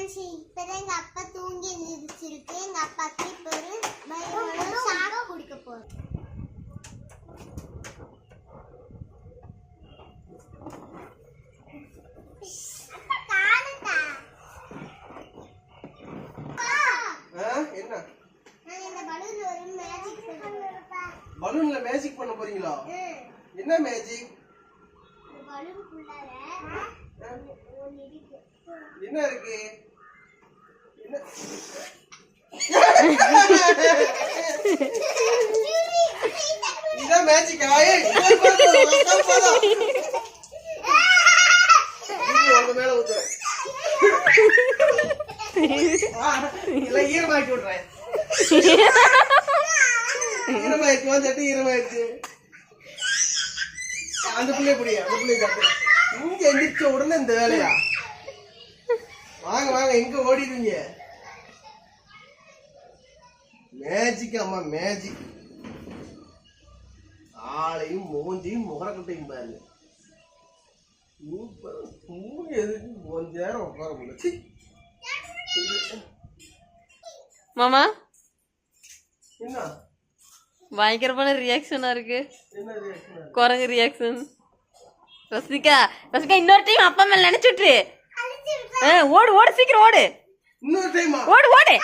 Friends இப்பதான் எங்க அப்பா தூங்கி எழுந்திரிச்சிருக்கு எங்க அப்பாக்கு இப்போ ஒரு பயோட சாப்பிட குடிக்க இந்த பலூன்ல மேஜிக் பண்ண போறீங்களா? என்ன மேஜிக் இருக்கு என்ன இருக்கு? இதான் மேஜிக் ஆயே உங்க மேல ஊத்துறேன். ஆ, இல்ல ஈரமாக்கி விடுறேன். ஈரமாயிடுச்சு வந்துட்டு ஈரமாயிடுச்சு. அந்த பிள்ளை புடி அந்த பிள்ளை தட்டு. இங்க எந்திரிச்ச உடனே இந்த வேலையா? வாங்க எங்க ஓடிடுவீங்க மேஜிக் அம்மா மேஜிக் ஆளையும் மூஞ்சியும் முகரக்கட்டையும் பாருங்க மூணு எதுக்கு கொஞ்ச நேரம் உட்கார மாமா? என்ன? பயங்கரமான ரியாக்ஷனா இருக்கு? குரங்கு ரியாக்ஷன் ரசிகா ரசிகா இன்னொரு டைம் அப்பா மேல நினைச்சுட்டு ஓடு ஓடு சீக்கிரம் ஓடு. இன்னொரு டைமா ஓடு ஓடு.